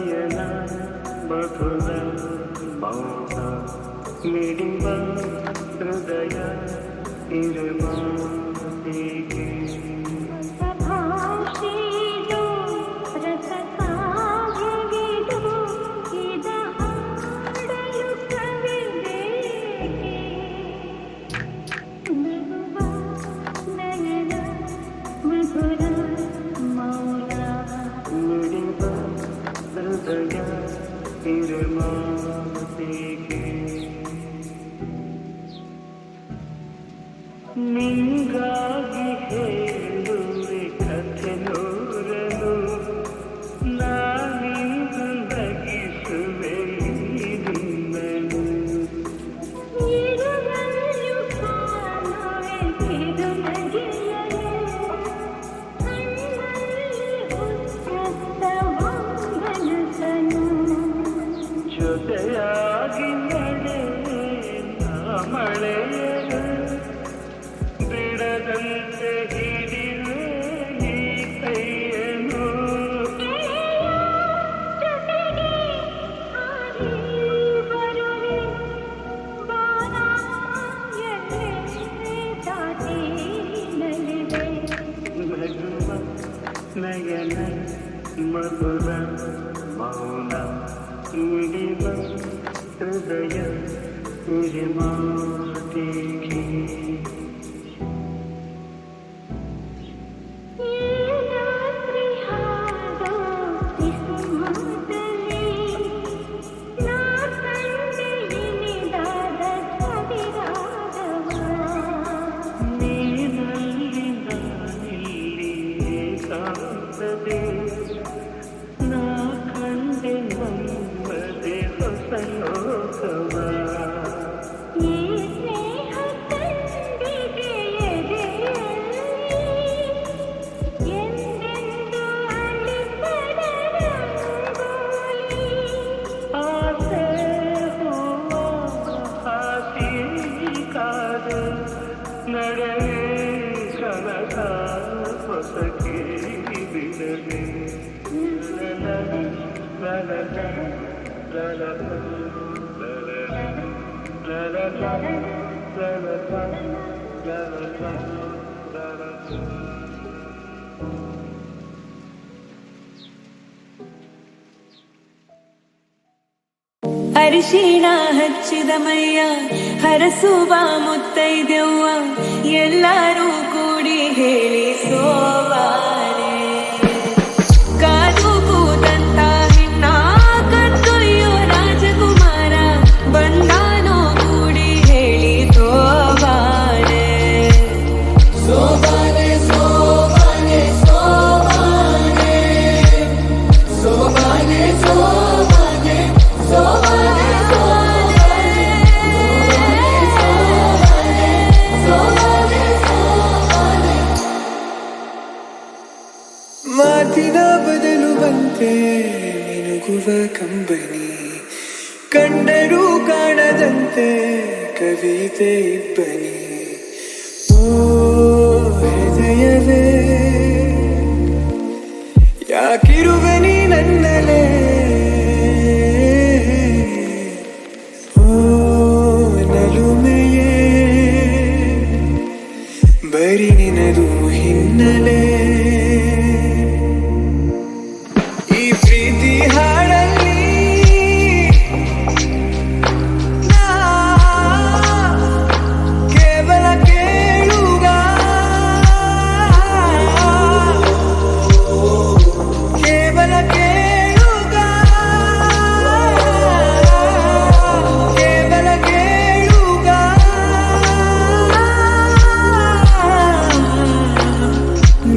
பயண மதுர மௌன மிடிம்ப ஹய இருமா ಅರಿಶಿನ ಹಚ್ಚಿದ ಮೈಯ ಹರಸುವ ಮುತ್ತೈದೆವ್ವ ಎಲ್ಲರೂ ಕೂಡಿ ಹೇಳಿ ಸೋವಾ. ಕಂಡರೂ ಕಾಣದಂತೆ ಕವಿತೆ ಇಬ್ಬನಿ. ಓ ಹೃದಯವೇ.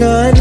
night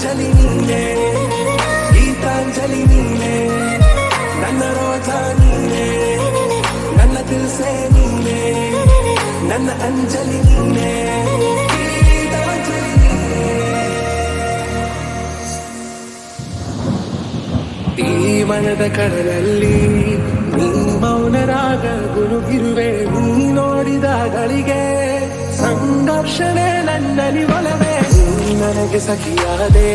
ಅಂಜಲಿ ನೀನೆ ಗೀತಾಂಜಲಿ ನೀನೆ ನನ್ನ ರೋಜ ನೀನೆ ನನ್ನ ದಿಲ್ಸೆ ನೀನೆ ನನ್ನ ಅಂಜಲಿ ನೀನೆ ಗೀತಾಂಜಲಿ ಈ ಮನದ ಕಡಲಲ್ಲಿ ನೀ ಮೌನರಾಗ ಗುರುಗಿರುವೆ ನೀ ನೋಡಿದ ಗಳಿಗೆ ಸಂಘರ್ಷಣೆ ನನ್ನಲ್ಲಿ ಒಲವೇ ನನಗೆ ಸಖಿಯಾದೆ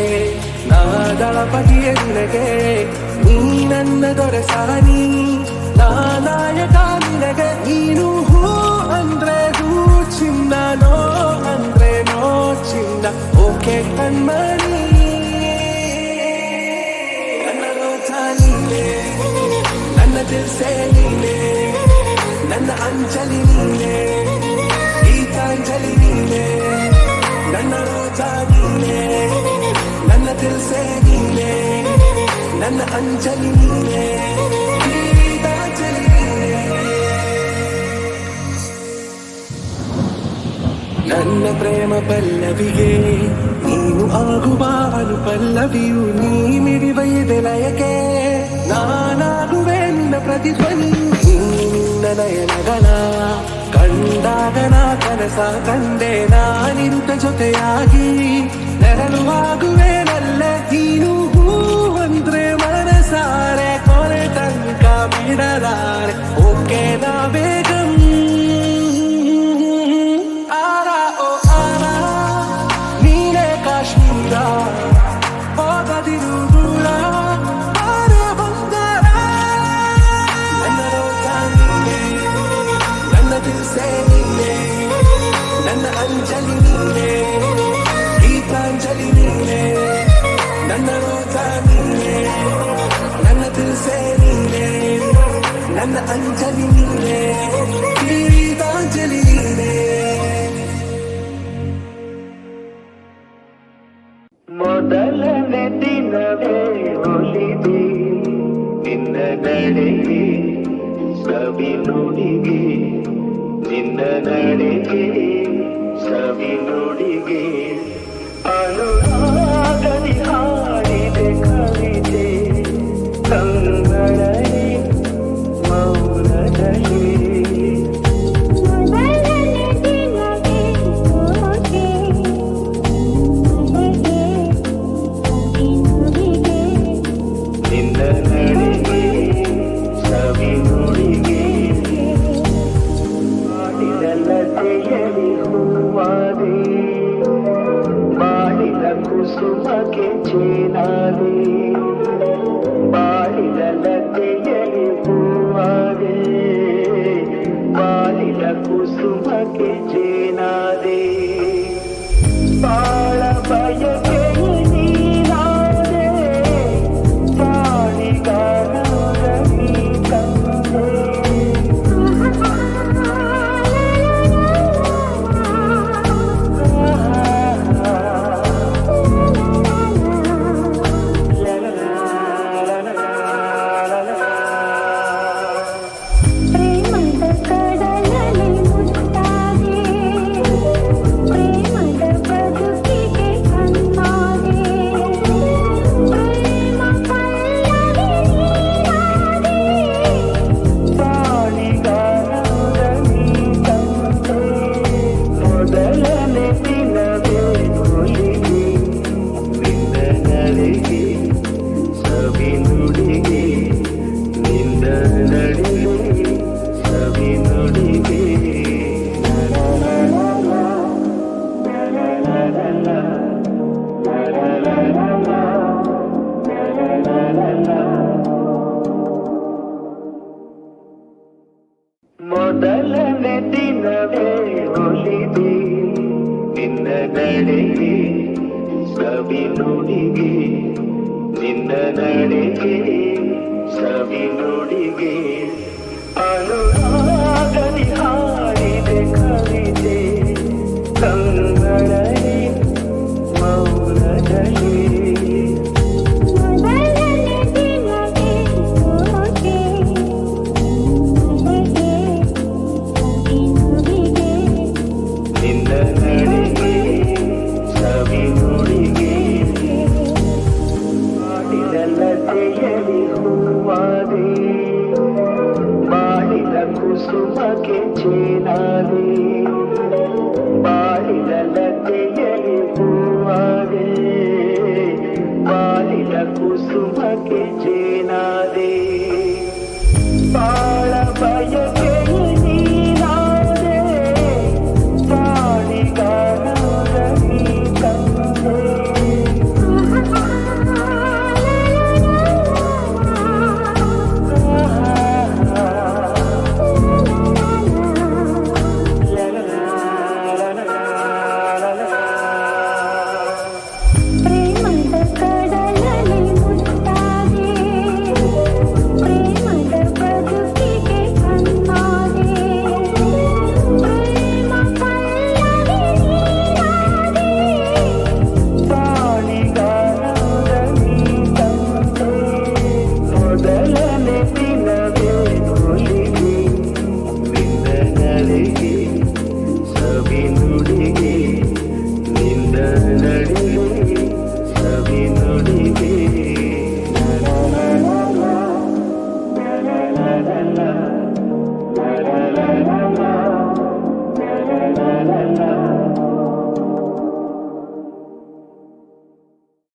ನಾ ದಳಪತಿಯ ನಿನಗೆ, ನೀ ನನ್ನ ದೊರೆಸಾನಿ ನಾ ನಾಯಕ ನಿನಗೆ, ನೀನು ಹೂ ಅಂದ್ರೆ ಹೂ, ಚಿನ್ನ ನೋ ಅಂದ್ರೆ ನೋ ಚಿನ್ನ. ಓಕೆ ಕಣ್ಮಣಿ. ನನ್ನ ರೋಜಾ ನೀನೆ, ನನ್ನ ದಿಲ್ಸೆ ನೀನೆ, ನನ್ನ ಅಂಜಲಿ ನೀನೆ. ರೋಜಾ ನೀನೆ ನನ್ನ ದಿಲ್ಸೆ ನೀನೆ ನನ್ನ ಅಂಜಲಿ ನೀನೆ ಗೀತಾಂಜಲಿ ನೀನೆ ನನ್ನ ಪ್ರೇಮ ಪಲ್ಲವಿಗೆ ನೀನು ಆಗುವ ಅನು ಪಲ್ಲವಿಯು ನೀ ಮಿಡಿವ ಎದೆಲಯಕ್ಕೆ ನಾನಾಗುವೆ ನಿನ್ನ ಪ್ರತಿಧ್ವನಿ ನೀ ನಿನ್ನ ನಯನಗಳ ಕಂಡಾಗ ನಾ ಕನಸ ಕಂಡೆ ನಾನಿರುತ್ತ ಜೊತೆಯಾಗಿ. ನೆರಳುವಾಗುವೆ ನಲ್ಲ ನೀನು ಹೂ ಅಂದ್ರೆ ಮನಸಾರೆ. ನನ್ನ ಅಂಜಲಿ ನೀನೆ ಗೀತಾಂಜಲಿ ನೀನೆ. ಮೊದಲನೇ ದಿನವೇ ಹೊಲಿದಿ, ನಿನ್ನ ನಡೆಗೆ ಸವಿ ನುಡಿಗೆ. ನಿನ್ನ ನಡೆಗೆ ಸವಿ ನುಡಿಗೆ. ಅನುರಾಗದಿ তোমাকে চেনালে।